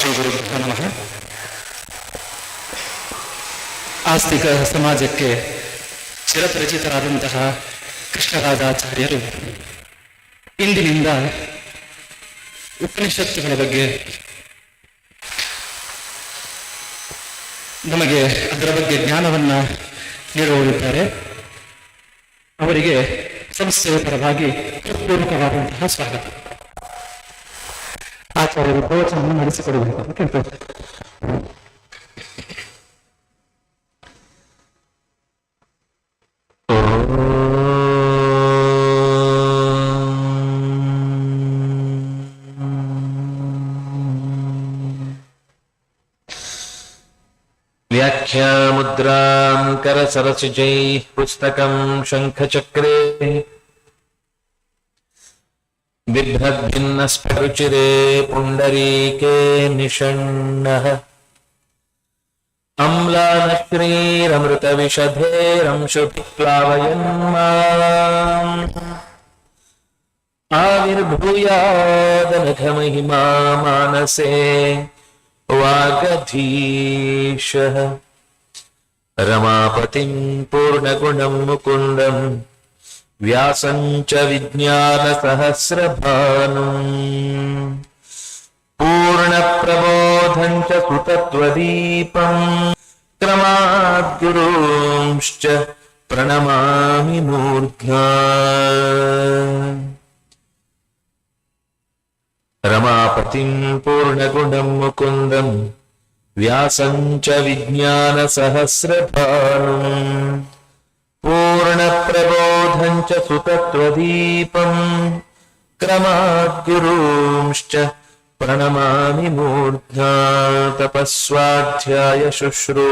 ಶ್ರೀ ನಮಃ. ಆಸ್ತಿಕ ಸಮಾಜಕ್ಕೆ ಚಿರಪರಿಚಿತರಾದಂತಹ ಕೃಷ್ಣರಾಜಾಚಾರ್ಯರು ಇಂದಿನಿಂದ ಉಪನಿಷತ್ತುಗಳ ಬಗ್ಗೆ ನಮಗೆ ಅದರ ಬಗ್ಗೆ ಜ್ಞಾನವನ್ನ ನೀಡುವರಿದ್ದಾರೆ ಅವರಿಗೆ ಸಂಸ್ಥೆಯ ಪರವಾಗಿ ಹೃತ್ಪೂರ್ವಕವಾದಂತಹ ಸ್ವಾಗತ. ಆಚಾರ್ಯರು ಪ್ರವಚನವನ್ನು ನಡೆಸಿಕೊಡಬೇಕು ಅಂತ ಕೇಳ್ತೇವೆ व्याख्यामुद्राम् करसरसिजैः पुस्तकम् शङ्खचक्रे बिभ्रद्भिन्नस्फरुचिरे पुण्डरीके निषण्णः। अम्लानश्रीरमृतविशधेरंशुप्लावयन् आविर्भूयादनघमहिमा मानसे वागधीशः रमापतिम् पूर्णगुणम् मुकुन्दम् व्यासम् च विज्ञानसहस्रभानुम् पूर्णप्रबोधम् च सुतत्वदीपम् क्रमाद्गुरूंश्च प्रणमामि मूर्ध्ना रमापतिम् पूर्णगुणम् मुकुन्दम् व्यासम् च विज्ञानसहस्रभानुम् पूर्णप्रबोधम् च सुतत्वदीपम् क्रमाद्गुरूंश्च प्रणमामि मूर्ध्ना तपस्वाध्याय शुश्रूष